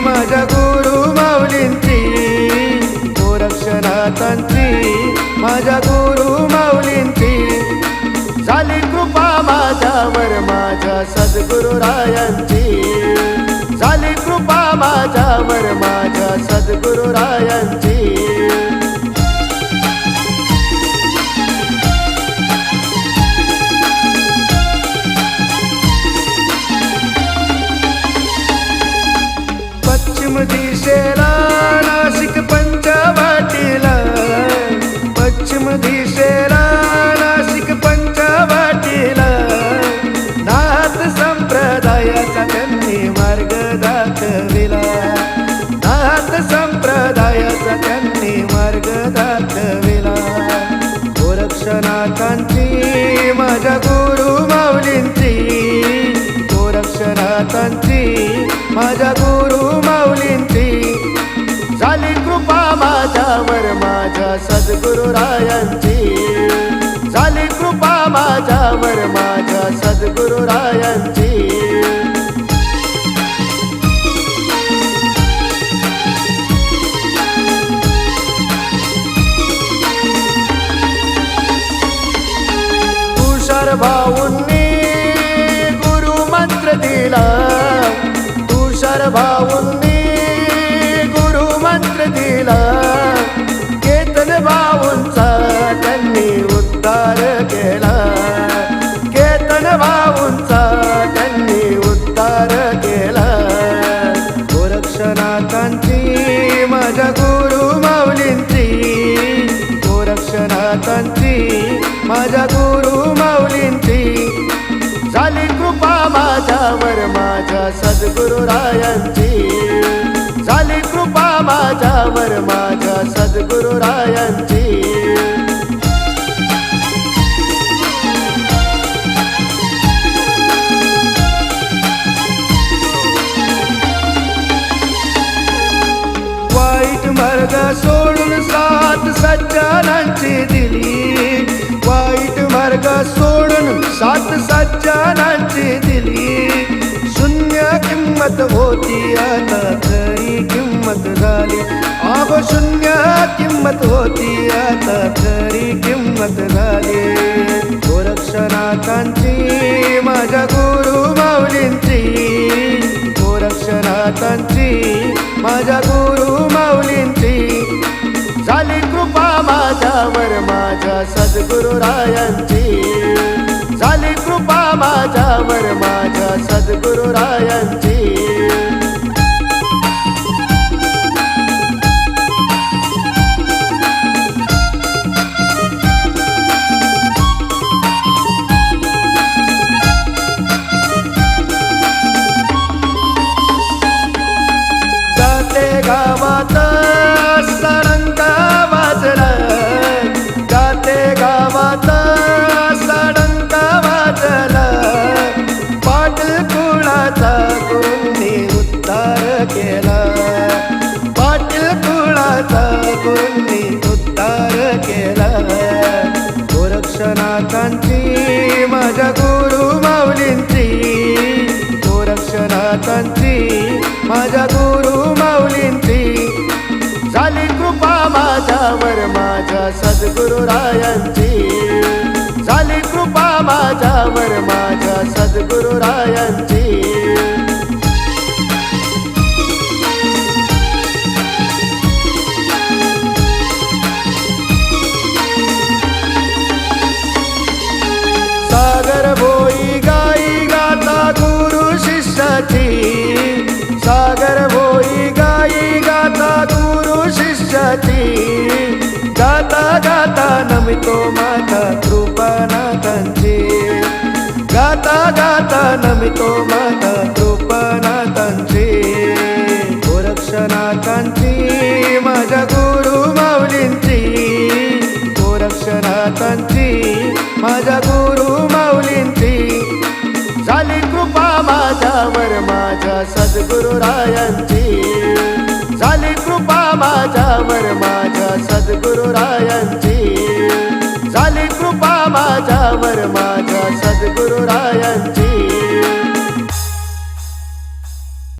माझ्या गुरु माऊलींची. गोरक्षनाथांची माझ्या गुरु माऊलींची. झाली कृपा माझ्यावर माझ्या सद्गुरुरायांची झाली कृपा माझ्यावर माझ्या सद्गुरु रायांची. सद्गुरु रायांची. झाली कृपा माझ्यावर माझ्या सद्गुरुरायांची तुषार भाऊंनी गुरु मंत्र दिला. तुषार भाऊंनी माझ्या गुरु माऊलींची. झाली कृपा माझ्यावर माझ्या सद्गुरुरायांची झाली कृपा माझ्यावर माझ्या सद्गुरुरायांची वाईट मार्ग सोडून सात सज्जनांची मार्ग सोडून सात सज्जनांची दिली. शून्य किंमत होती आता तरी किंमत झाली. आग शून्य किंमत होती आता तरी किंमत झाली. गोरक्षनाथांची माझ्या गुरु माऊलींची. गोरक्षनाथांची माझ्या गुरु माऊली झाली कृपा माझ्यावर माझ्या सद्गुरुरायांची झाली कृपा माझ्यावर माझ्या सद्गुरु रायांची. सद्गुरुरायांची. झाली कृपा माझ्यावर माझ्या सद्गुरुरायांची. गाता गाता नमितो माता कृपनाथांची. गाता गाता नमितो माता कृपनाथांची. गोरक्षनाथांची माझ्या गुरु माऊलींची. गोरक्षनाथांची माझ्या गुरु माऊलींची. झाली कृपा माझ्यावर माझ्या सद्गुरुरायांची. झाली कृपा माझ्यावर माझ्या सद्गुरु रायांची झाली कृपा माझ्यावर माझ्या सद्गुरु